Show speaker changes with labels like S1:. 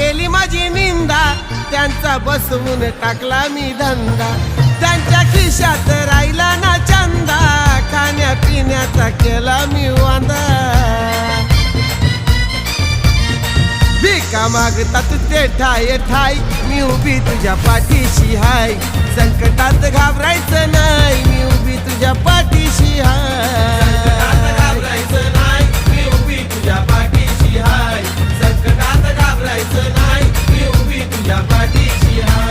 S1: केली माझी निंदा. त्यांचा बसवून टाकला मी धंदा. त्यांच्या खिशात राहिला ना चंदा खाण्यापिण्याचा केला मी वांदा. भिका मागतात ते ठाय ठाय. मी उभी तुझ्या पाठीशी हाय. संकटात घाबरायचं ना behind